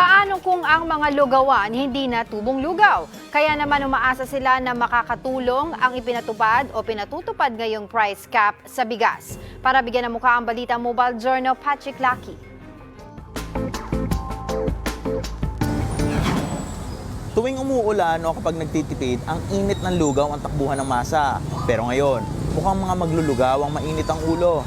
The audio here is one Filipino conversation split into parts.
Paano kung ang mga lugawan hindi na tubong lugaw? Kaya naman umaasa sila na makakatulong ang ipinatupad o pinatutupad ngayong price cap sa bigas. Para bigyan ng mukha ang balita Mobile Journal, Patrick Lucky. Tuwing umuulan o kapag nagtitipid, ang init ng lugaw ang takbuhan ng masa. Pero ngayon, mukhang mga maglulugaw ang mainit ang ulo.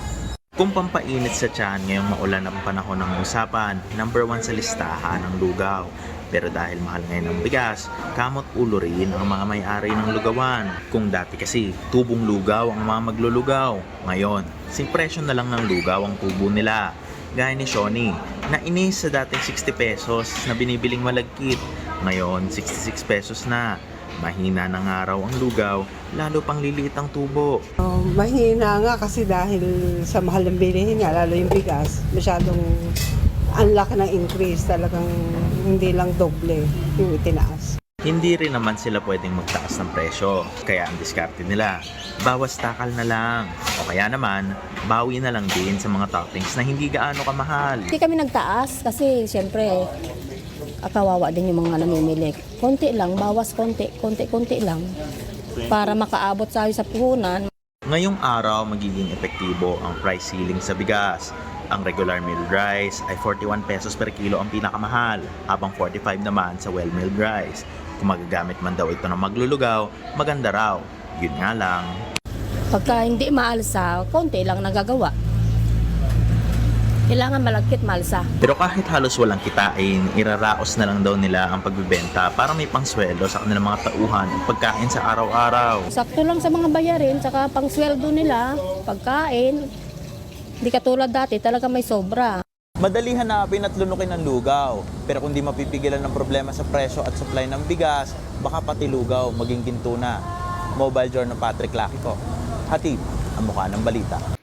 Kung pampainit sa tiyan ngayong maulan ang panahon ng usapan, number one sa listahan ang lugaw. Pero dahil mahal ngayon ang bigas, kamot ulo rin ang mga may-ari ng lugawan. Kung dati kasi, tubong lugaw ang mga maglulugaw. Ngayon, sing presyo na lang ng lugaw ang tubo nila. Gaya ni Shoni, na inis sa dating 60 pesos na binibiling malagkit. Ngayon, 66 pesos na. Mahina ng araw ang lugaw, lalo pang liliit ang tubo. Oh, mahina nga kasi dahil sa mahal ng bilihin nga, lalo yung bigas, masyadong ang laki ng increase, talagang hindi lang doble yung itinaas. Hindi rin naman sila pwedeng magtaas ng presyo, kaya ang diskarte nila, bawas takal na lang. O kaya naman, bawi na lang din sa mga toppings na hindi gaano kamahal. Hindi kami nagtaas kasi siyempre kawawa din yung mga namimili. Konti lang, bawas konti, konti-konti lang para makaabot sa sa puhunan. Ngayong araw, magiging epektibo ang price ceiling sa bigas. Ang regular milled rice ay 41 pesos per kilo ang pinakamahal, habang 45 naman sa well-milled rice. Kung magagamit man daw ito ng maglulugaw, maganda raw. Yun nga lang, Pagka hindi maalsa, konti lang nagagawa. Kailangan malagkit malsa. Pero kahit halos walang kitain, iraraos na lang daw nila ang pagbibenta para may pangsweldo sa kanilang mga tauhan at pagkain sa araw-araw. Sakto lang sa mga bayarin, saka pang sweldo nila, pagkain. Hindi katulad dati, talaga may sobra. Madali hanapin at lunukin ang lugaw. Pero kung di mapipigilan ng problema sa presyo at supply ng bigas, baka pati lugaw maging ginto na. Mobile Journal Patrick Laki ko. Hatid ang mukha ng balita.